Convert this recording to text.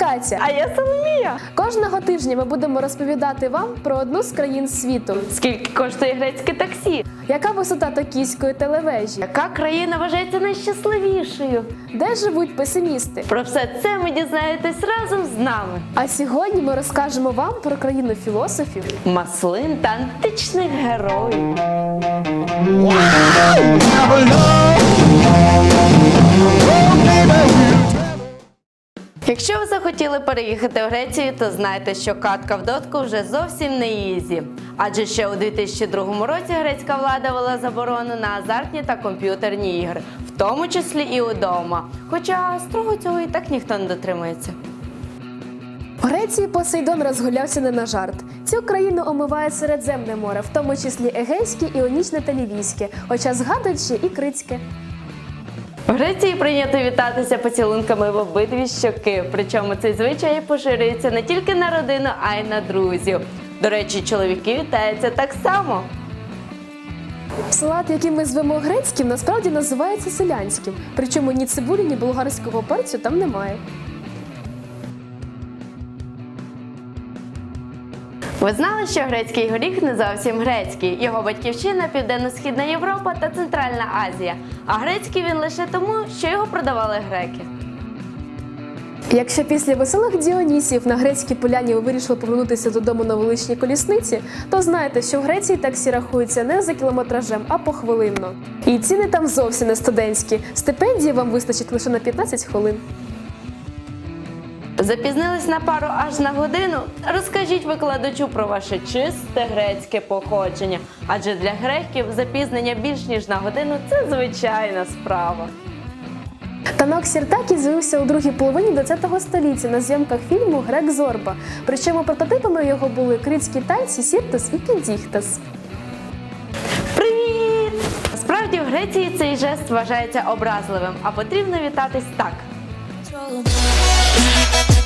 Катя. А я Соломія. Кожного тижня ми будемо розповідати вам про одну з країн світу. Скільки коштує грецьке таксі? Яка висота токійської телевежі? Яка країна вважається найщасливішою? Де живуть песимісти? Про все це ви дізнаєтесь разом з нами. А сьогодні ми розкажемо вам про країну філософів. Маслин та античних героїв. Якщо ви захотіли переїхати в Грецію, то знайте, що катка в дотку вже зовсім не ізі. Адже ще у 2002 році грецька влада вела заборону на азартні та комп'ютерні ігри, в тому числі і удома. Хоча строго цього і так ніхто не дотримується. В Греції Посейдон розгулявся не на жарт. Цю країну омиває Середземне море, в тому числі Егейське, Іонічне та Лівійське, хоча згадують ще і Критське. В Греції прийнято вітатися поцілунками в обидві щоки. Причому цей звичай поширюється не тільки на родину, а й на друзів. До речі, чоловіки вітаються так само. Салат, який ми звемо грецьким, насправді називається селянським. Причому ні цибулі, ні болгарського перцю там немає. Ви знали, що грецький горіх не зовсім грецький. Його батьківщина Південно-Східна Європа та Центральна Азія. А грецький він лише тому, що його продавали греки. Якщо після веселих Діонісів на грецькій поляні ви вирішили повернутися додому на величній колісниці, то знайте, що в Греції таксі рахуються не за кілометражем, а похвилинно. І ціни там зовсім не студентські. Стипендії вам вистачить лише на 15 хвилин. Запізнились на пару аж на годину. Розкажіть викладачу про ваше чисте грецьке походження. Адже для греків запізнення більш ніж на годину це звичайна справа. Танок Сіртакі з'явився у другій половині ХХ століття на зйомках фільму Грек Зорба. Причому прототипами його були критські танці Сіртос і Кіндіхтас. Привіт! Справді в Греції цей жест вважається образливим, а потрібно вітатись так. control.